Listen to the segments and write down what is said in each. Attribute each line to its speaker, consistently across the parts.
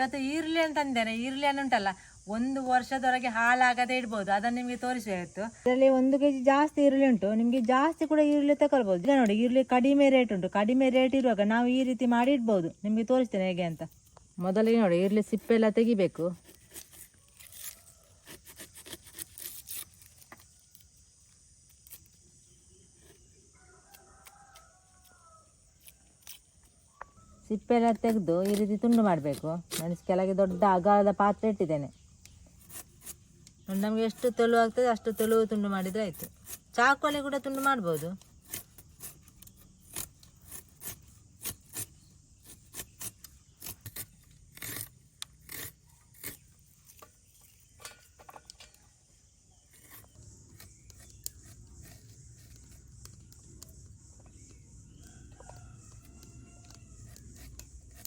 Speaker 1: ಇವತ್ತು ಈರುಳ್ಳಿ ಅಂತ ಅಂದೇನೆ ಈರುಳ್ಳಿ ಉಂಟಲ್ಲ ಒಂದು ವರ್ಷದವರೆಗೆ ಹಾಳಾಗದೆ ಇಡ್ಬೋದು. ಅದನ್ನು ನಿಮಗೆ ತೋರಿಸಿ ಅದರಲ್ಲಿ ಒಂದು ಕೆಜಿ ಜಾಸ್ತಿ ಈರುಳ್ಳಿ ಉಂಟು. ನಿಮಗೆ ಜಾಸ್ತಿ ಕೂಡ ಈರುಳ್ಳಿ ತಗೊಳ್ಬೋದು ಈಗ ನೋಡಿ, ಈರುಳ್ಳಿ ಕಡಿಮೆ ರೇಟ್ ಉಂಟು. ಕಡಿಮೆ ರೇಟ್ ಇರುವಾಗ ನಾವು ಈ ರೀತಿ ಮಾಡಿ ಇಡ್ಬೋದು. ನಿಮಗೆ ತೋರಿಸ್ತೇನೆ ಹೇಗೆ ಅಂತ. ಮೊದಲಿಗೆ ನೋಡಿ, ಈರುಳ್ಳಿ ಸಿಪ್ಪೆ ಎಲ್ಲ ತೆಗಿಬೇಕು. ಸಿಪ್ಪೆ ಎಲ್ಲ ತೆಗೆದು ಈ ರೀತಿ ತುಂಡು ಮಾಡಬೇಕು. ನಾನು ಕೆಳಗೆ ದೊಡ್ಡ ಅಗಾರದ ಪಾತ್ರೆ ಇಟ್ಟಿದ್ದೇನೆ. ನಮಗೆ ಎಷ್ಟು ತೆಳು ಆಗ್ತದೆ ಅಷ್ಟು ತೆಳು ತುಂಡು ಮಾಡಿದರೆ ಆಯಿತು. ಚಾಕುವಲ್ಲಿ ಕೂಡ ತುಂಡು ಮಾಡ್ಬೋದು.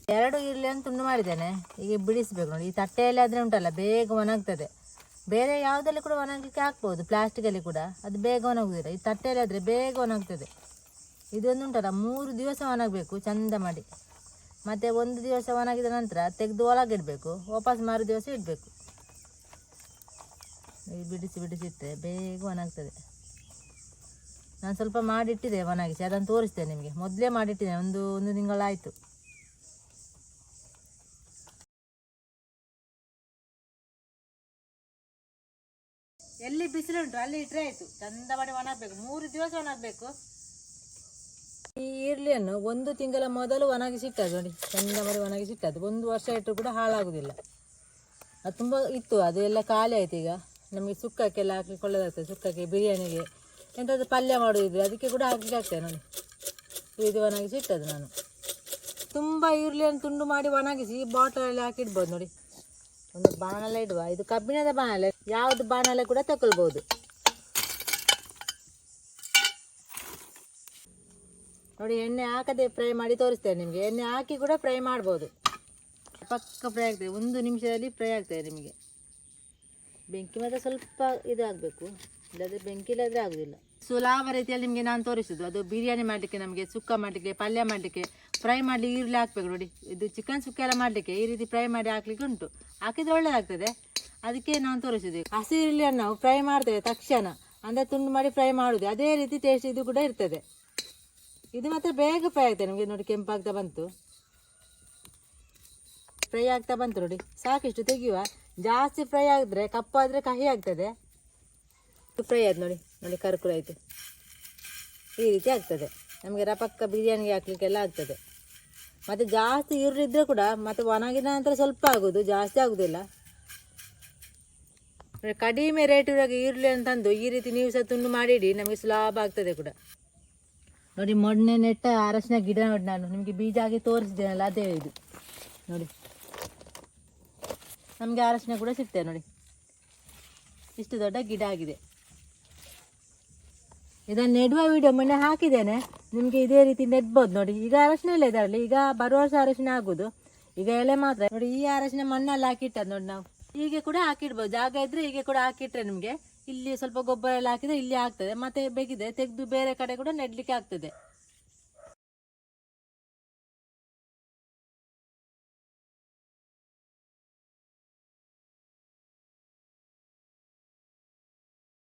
Speaker 1: ಎರಡು ಈರುಳ್ಳಿಯನ್ನು ತುಂಡು ಮಾಡಿದ್ದೇನೆ. ಈಗ ಬಿಡಿಸ್ಬೇಕು ನೋಡಿ. ಈ ತಟ್ಟೆಯಲ್ಲಿ ಆದರೆ ಉಂಟಲ್ಲ, ಬೇಗ ಒಣಗ್ತದೆ. ಬೇರೆ ಯಾವುದಲ್ಲಿ ಕೂಡ ಒಣಗಲಿಕ್ಕೆ ಹಾಕ್ಬೋದು ಪ್ಲಾಸ್ಟಿಕಲ್ಲಿ ಕೂಡ. ಅದು ಬೇಗ ಒಣಗುದಿಲ್ಲ. ಈ ತಟ್ಟೆಯಲ್ಲಿ ಆದರೆ ಬೇಗ ಒಣಗ್ತದೆ. ಇದೊಂದು ಉಂಟಲ್ಲ, ಮೂರು ದಿವಸ ಒಣಗಬೇಕು, ಚಂದ ಮಾಡಿ. ಮತ್ತು ಒಂದು ದಿವಸ ಒಣಗಿದ ನಂತರ ತೆಗೆದು ಒಳಗಿಡಬೇಕು. ವಾಪಸ್ ಮಾರು ದಿವಸ ಇಡಬೇಕು. ಬಿಡಿಸಿ ಬಿಡಿಸಿ ಇಟ್ಟರೆ ಬೇಗ ಒಣಗ್ತದೆ. ನಾನು ಸ್ವಲ್ಪ ಮಾಡಿಟ್ಟಿದ್ದೆ ಒಣಗಿಸಿ, ಅದನ್ನು ತೋರಿಸ್ತೇನೆ ನಿಮಗೆ. ಮೊದಲೇ ಮಾಡಿಟ್ಟಿದ್ದೇನೆ, ಒಂದು ಒಂದು ತಿಂಗಳಾಯಿತು. ಎಲ್ಲಿ ಬಿಸಿಲುಂಟು ಅಲ್ಲಿ ಇಟ್ಟರೆ ಆಯಿತು. ಚಂದ ಮಾಡಿ ಒಣಗಬೇಕು ಮೂರು ದಿವಸ ಒಣಗಬೇಕು ಈ ಈರುಳ್ಳಿಯನ್ನು ಒಂದು ತಿಂಗಳ ಮೊದಲು ಒಣಗಿಸಿಟ್ಟದ್ದು ನೋಡಿ. ಚಂದ ಮಾಡಿ ಒಣಗಿಸಿಟ್ಟದ್ದು ಒಂದು ವರ್ಷ ಇಟ್ಟರು ಕೂಡ ಹಾಳಾಗುದಿಲ್ಲ. ಅದು ತುಂಬ ಇತ್ತು ಅದು ಎಲ್ಲ ಖಾಲಿ ಆಯ್ತು ಈಗ. ನಮಗೆ ಸುಕ್ಕಕ್ಕೆಲ್ಲ ಹಾಕ್ಲಿಕ್ಕೆ ಒಳ್ಳೆದಾಗ್ತದೆ ಸುಕ್ಕಕ್ಕೆ, ಬಿರಿಯಾನಿಗೆ. ಎಂಥದ್ದು ಪಲ್ಯ ಮಾಡೋದಿದ್ರೆ ಅದಕ್ಕೆ ಕೂಡ ಹಾಕಲಿಕ್ಕೆ ಆಗ್ತದೆ ನೋಡಿ. ಇದು ಒಣಗಿಸಿಟ್ಟದ್ದು ನಾನು. ತುಂಬ ಈರುಳ್ಳಿಯನ್ನು ತುಂಡು ಮಾಡಿ ಒಣಗಿಸಿ ಬಾಟಲಲ್ಲಿ ಹಾಕಿಡ್ಬೋದು ನೋಡಿ. ಒಂದು ಬಾಣಲೆ ಇಡುವ. ಇದು ಕಬ್ಬಿಣದ ಬಾಣಲೆ. ಯಾವುದು ಬಾಣಲೆ ಕೂಡ ತಗೊಳ್ಬೋದು ನೋಡಿ, ಎಣ್ಣೆ ಹಾಕದೆ ಫ್ರೈ ಮಾಡಿ ತೋರಿಸ್ತೇನೆ ನಿಮಗೆ. ಎಣ್ಣೆ ಹಾಕಿ ಕೂಡ ಫ್ರೈ ಮಾಡ್ಬೋದು. ಪಕ್ಕ ಫ್ರೈ ಆಗ್ತದೆ. ಒಂದು ನಿಮಿಷದಲ್ಲಿ ಫ್ರೈ ಆಗ್ತದೆ ನಿಮಗೆ. ಬೆಂಕಿ ಮಾತ್ರ ಸ್ವಲ್ಪ ಇದಾಗಬೇಕು. ಇಲ್ಲದ್ರೆ ಬೆಂಕಿ ಇಲ್ಲದ್ರೆ ಆಗುದಿಲ್ಲ. ಸುಲಭ ರೀತಿಯಲ್ಲಿ ನಿಮಗೆ ನಾನು ತೋರಿಸುದು. ಅದು ಬಿರಿಯಾನಿ ಮಾಡಲಿಕ್ಕೆ, ನಮಗೆ ಸುಕ್ಕ ಮಾಡಲಿಕ್ಕೆ, ಪಲ್ಯ ಮಾಡಲಿಕ್ಕೆ, ಫ್ರೈ ಮಾಡಿ ಈರುಳ್ಳಿ ಹಾಕ್ಬೇಕು ನೋಡಿ. ಇದು ಚಿಕನ್ ಸುಕ್ಕ ಎಲ್ಲ ಮಾಡಲಿಕ್ಕೆ ಈ ರೀತಿ ಫ್ರೈ ಮಾಡಿ ಹಾಕ್ಲಿಕ್ಕೆ ಉಂಟು. ಹಾಕಿದ್ರೆ ಒಳ್ಳೇದಾಗ್ತದೆ. ಅದಕ್ಕೆ ನಾನು ತೋರಿಸಿದೆ ಹಸಿ ಈರುಳ್ಳಿಯನ್ನು ನಾವು ಫ್ರೈ ಮಾಡ್ತೇವೆ ತಕ್ಷಣ. ಅಂದರೆ ತುಂಡು ಮಾಡಿ ಫ್ರೈ ಮಾಡುದು. ಅದೇ ರೀತಿ ಟೇಸ್ಟ್ ಇದು ಕೂಡ ಇರ್ತದೆ. ಇದು ಮಾತ್ರ ಬೇಗ ಫ್ರೈ ಆಗ್ತದೆ. ನಮಗೆ ನೋಡಿ ಕೆಂಪಾಗ್ತಾ ಬಂತು. ಫ್ರೈ ಆಗ್ತಾ ಬಂತು ನೋಡಿ. ಸಾಕಿಷ್ಟು ತೆಗೆಯುವ. ಜಾಸ್ತಿ ಫ್ರೈ ಆಗಿದ್ರೆ, ಕಪ್ಪಾದರೆ ಕಹಿ ಆಗ್ತದೆ. ಫ್ರೈ ಆಯ್ತು ನೋಡಿ ನೋಡಿ ಕರ್ಕುರ ಆಯಿತು. ಈ ರೀತಿ ಆಗ್ತದೆ. ನಮಗೆ ರಪಕ್ಕ ಬಿರಿಯಾನಿಗೆ ಹಾಕ್ಲಿಕ್ಕೆಲ್ಲ ಆಗ್ತದೆ. ಮತ್ತು ಜಾಸ್ತಿ ಈರುಳ್ಳಿ ಇದ್ದರೆ ಕೂಡ ಮತ್ತು ಒಣಗಿದ ನಂತರ ಸ್ವಲ್ಪ ಆಗೋದು, ಜಾಸ್ತಿ ಆಗೋದಿಲ್ಲ. ಕಡಿಮೆ ರೇಟ್ ಇರುವಾಗ ಅಂತ ತಂದು ಈ ರೀತಿ ನೀವು ಸಹ ತುಂಡು ಮಾಡಿಡಿ, ನಮಗೆ ಸುಲಭ ಆಗ್ತದೆ ಕೂಡ. ನೋಡಿ ಮೊನ್ನೆ ನೆಟ್ಟ ಅರಶಿನ ಗಿಡ ನೋಡಿ ನಾನು, ನಿಮಗೆ ಬೀಜ ಆಗಿ ತೋರಿಸಿದ್ದೇನಲ್ಲ, ಅದೇ ಇದು. ನೋಡಿ. ನಮಗೆ ಅರಸಿನ ಕೂಡ ಸಿಗ್ತದೆ ನೋಡಿ. ಇಷ್ಟು ದೊಡ್ಡ ಗಿಡ ಆಗಿದೆ. ಇದನ್ನು ನೆಡುವ ವಿಡಿಯೋ ಮೊನ್ನೆ ಹಾಕಿದ್ದೇನೆ. ನಿಮಗೆ ಇದೇ ರೀತಿ ನೆಡ್ಬೋದು ನೋಡಿ. ಈಗ ಅರಶಿನ ಇಲ್ಲ ಇದರಲ್ಲಿ ಈಗ ಬರುವ ವರ್ಷ ಅರಶಿನ ಆಗೋದು. ಈಗ ಎಲೆ ಮಾತ್ರ. ನೋಡಿ, ಈ ಅರಶಿನ ಮಣ್ಣಲ್ಲಿ ಹಾಕಿಟ್ಟದ್ದು ನೋಡಿ ನಾವು. ಹೀಗೆ ಕೂಡ ಹಾಕಿಡ್ಬೋದು. ಜಾಗ ಇದ್ರೆ ಹೀಗೆ ಕೂಡ ಹಾಕಿಟ್ರೆ ನಿಮಗೆ. ಇಲ್ಲಿ ಸ್ವಲ್ಪ ಗೊಬ್ಬರ ಎಲ್ಲ ಹಾಕಿದ್ರೆ ಇಲ್ಲಿ ಆಗ್ತದೆ. ಮತ್ತೆ ಬೇಕಿದ್ರೆ ತೆಗೆದು ಬೇರೆ ಕಡೆ ಕೂಡ ನೆಡ್ಲಿಕ್ಕೆ ಆಗ್ತದೆ.